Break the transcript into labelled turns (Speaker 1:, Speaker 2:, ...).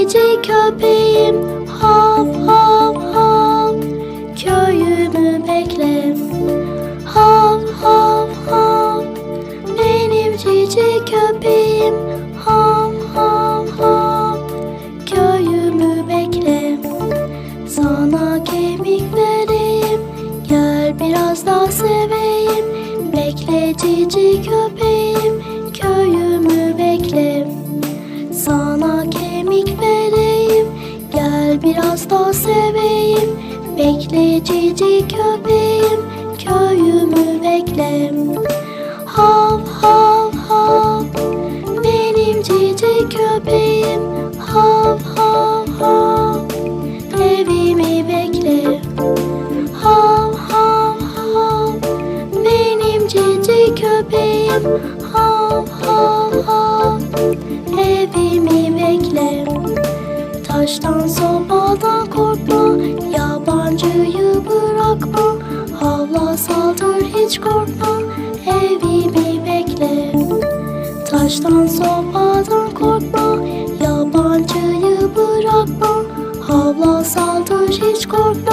Speaker 1: cici köpeğim Hav hav hav Köyümü bekle. Hav hav hav Benim cici köpeğim biraz daha seveyim Bekle cici köpeğim Köyümü bekle Hav hav hav Benim cici köpeğim. Hav hav hav Evimi bekle Hav hav hav Benim cici köpeğim. Hav hav Taştan sopadan korkma Yabancıyı bırakma. Havla saldır hiç korkma Evimi bekle. Taştan sopadan korkma Yabancıyı bırakma. Havla saldır hiç korkma